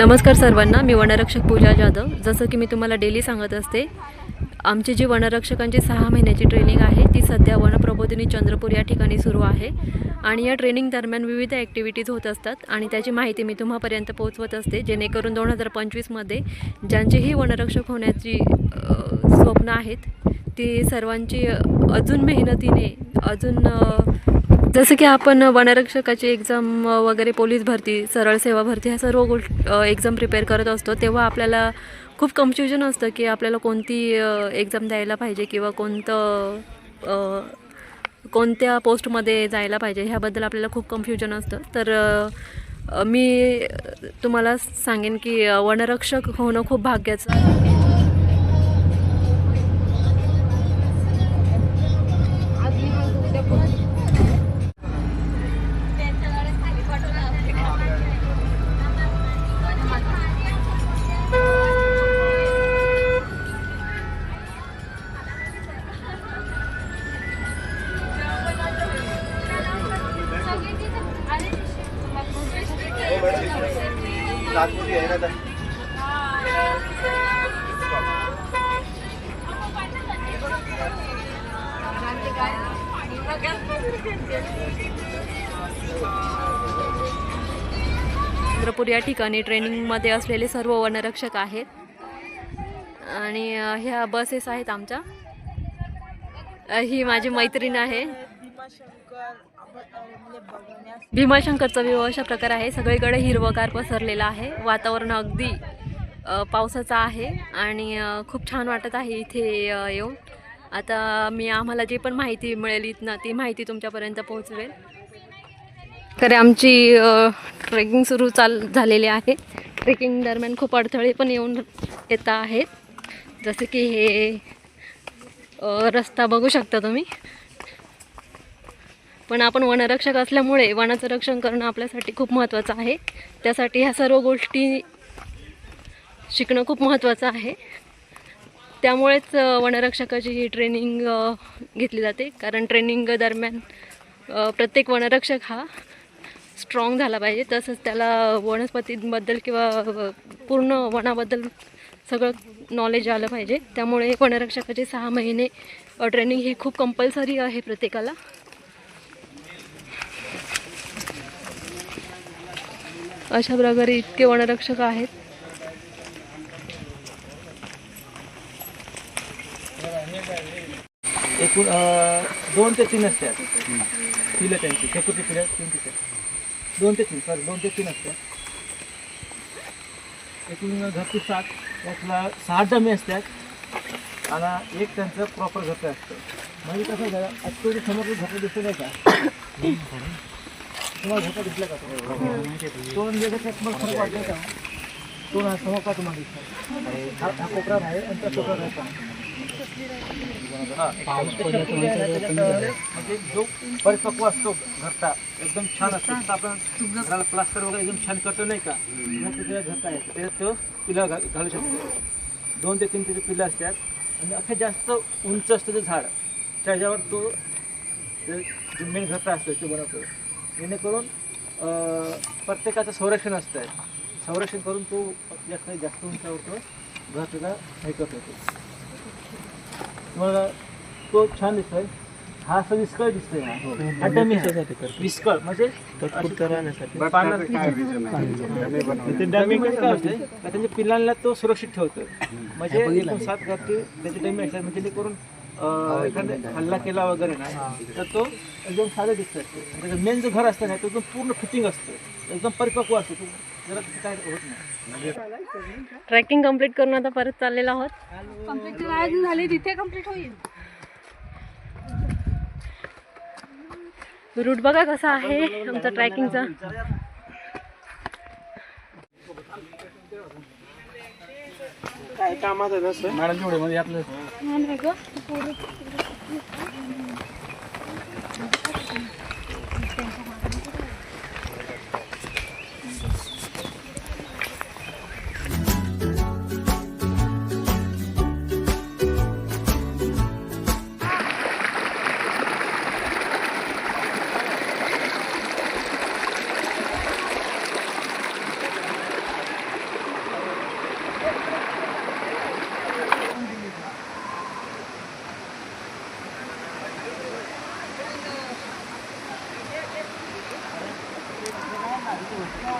नमस्कार सर्वांना मी वनरक्षक पूजा जाधव. जसं की मी तुम्हाला डेली सांगत असते आमची जी वनरक्षकांची सहा महिन्याची ट्रेनिंग आहे ती सध्या वनप्रबोधिनी चंद्रपूर या ठिकाणी सुरू आहे. आणि या ट्रेनिंग दरम्यान विविध ॲक्टिव्हिटीज होत असतात आणि त्याची माहिती मी तुम्हापर्यंत पोहोचवत असते जेणेकरून दोन हजार पंचवीसमध्ये ज्यांचीही वनरक्षक होण्याची स्वप्न आहेत ती सर्वांची अजून मेहनतीने अजून जसं की आपण वनरक्षकाची एक्झाम वगैरे पोलीस भरती सरळ सेवा भरती ह्या सर्व गोष्ट एक्झाम प्रिपेअर करत असतो तेव्हा आपल्याला खूप कन्फ्युजन असतं की आपल्याला कोणती एक्झाम द्यायला पाहिजे किंवा कोणतं कोणत्या पोस्टमध्ये जायला पाहिजे ह्याबद्दल आपल्याला खूप कन्फ्युजन असतं. तर मी तुम्हाला सांगेन की वनरक्षक होणं खूप भाग्याचं आहे. चंद्रपूर या ठिकाणी ट्रेनिंगमध्ये असलेले सर्व वनरक्षक आहेत. आणि ह्या बसेस आहेत आमच्या. ही माझी मैत्रीण आहे. भीमाशंकरचा विवाह अशा प्रकार आहे. सगळीकडे हिरवगार पसरलेला आहे. वातावरण अगदी पावसाचं आहे आणि खूप छान वाटत आहे इथे येऊन. आता मी आम्हाला जी पण माहिती मिळेल इथनं ती माहिती तुमच्यापर्यंत पोहोचवेल. तर आमची ट्रेकिंग सुरू चाल झालेली आहे. ट्रेकिंग दरम्यान खूप अडथळे पण येऊन येत आहेत. जसे की हे रस्ता बघू शकता तुम्ही. पण आपण वनरक्षक असल्यामुळे वनाचं रक्षण करणं आपल्यासाठी खूप महत्त्वाचं आहे. त्यासाठी ह्या सर्व गोष्टी शिकणं खूप महत्त्वाचं आहे. त्यामुळेच वनरक्षकाची ही ट्रेनिंग घेतली जाते. कारण ट्रेनिंग दरम्यान प्रत्येक वनरक्षक हा स्ट्रॉंग झाला पाहिजे. तसंच त्याला वनस्पतींबद्दल किंवा पूर्ण वनाबद्दल सगळं नॉलेज आलं पाहिजे. त्यामुळे वनरक्षकाचे सहा महिने ट्रेनिंग ही खूप कंपल्सरी आहे प्रत्येकाला. अशा प्रकारे इतके वनरक्षक आहेत. एकूण दोन ते तीन असतात. पिलं त्यांची सेक्युरिटी पिलं तीन तिथे दोन ते तीन सॉरी दोन ते तीन असतात. एकूण घरची सात त्यातला सहा डमे असतात. आणि एक त्यांचं प्रॉपर घरचं असतं. म्हणजे कसं झालं ॲक्च्युली समोर घरचं दिसतं नाही का? तुम्हाला घरचा दिसला का? दोन वेगळे मग फरक वाटलं का? दोन हा समोर का तुम्हाला दिसतात हा हा कोपरा आहे आणि त्या कोपरा आहे म्हणजे जो परिपक्व असतो घरचा एकदम छान असतो. जसं आपण घराला प्लास्टर वगैरे एकदम छान करतो नाही का? मग तिथे घरचा आहे. त्याच्यात तो पिला घा घालू शकतो. दोन ते तीन त्याचे पिलं असतात. आणि अख्खे जास्त उंच असतं ते झाड. त्याच्यावर तो ते जो मेन घरचा असतो ते बनवतो जेणेकरून प्रत्येकाचं संरक्षण असतं संरक्षण करून तो जास्त जास्त उंचावर तो घर हे करत. होतो तुम्हाला तो छान दिसतोय. हा असं विस्कळ दिसतोय हा. हा डमी आहे. विस्कळ म्हणजे म्हणजे त्यांच्या पिल्लांना तो सुरक्षित ठेवतो म्हणजे सात घरचे त्याचे डमी असतात म्हणजे जेणेकरून एखादा हल्ला केला वगैरे ना तर तो एकदम साधं दिसतं त्याचं मेन जो घर असतं ना तो एकदम पूर्ण फिटिंग असतं. एकदम परिपक्व असतो. तो जरा काय होत नाही. ट्रेकिंग कंप्लीट करून आता परत चाललेलो आहोत. कंप्लीट झाली तिथे कंप्लीट होईल. रूट बघा कसा आहे आमचा ट्रॅकिंगचा काय कामाचं नसतं. मॅडम जेवढे म्हणजे आपलं 嗯。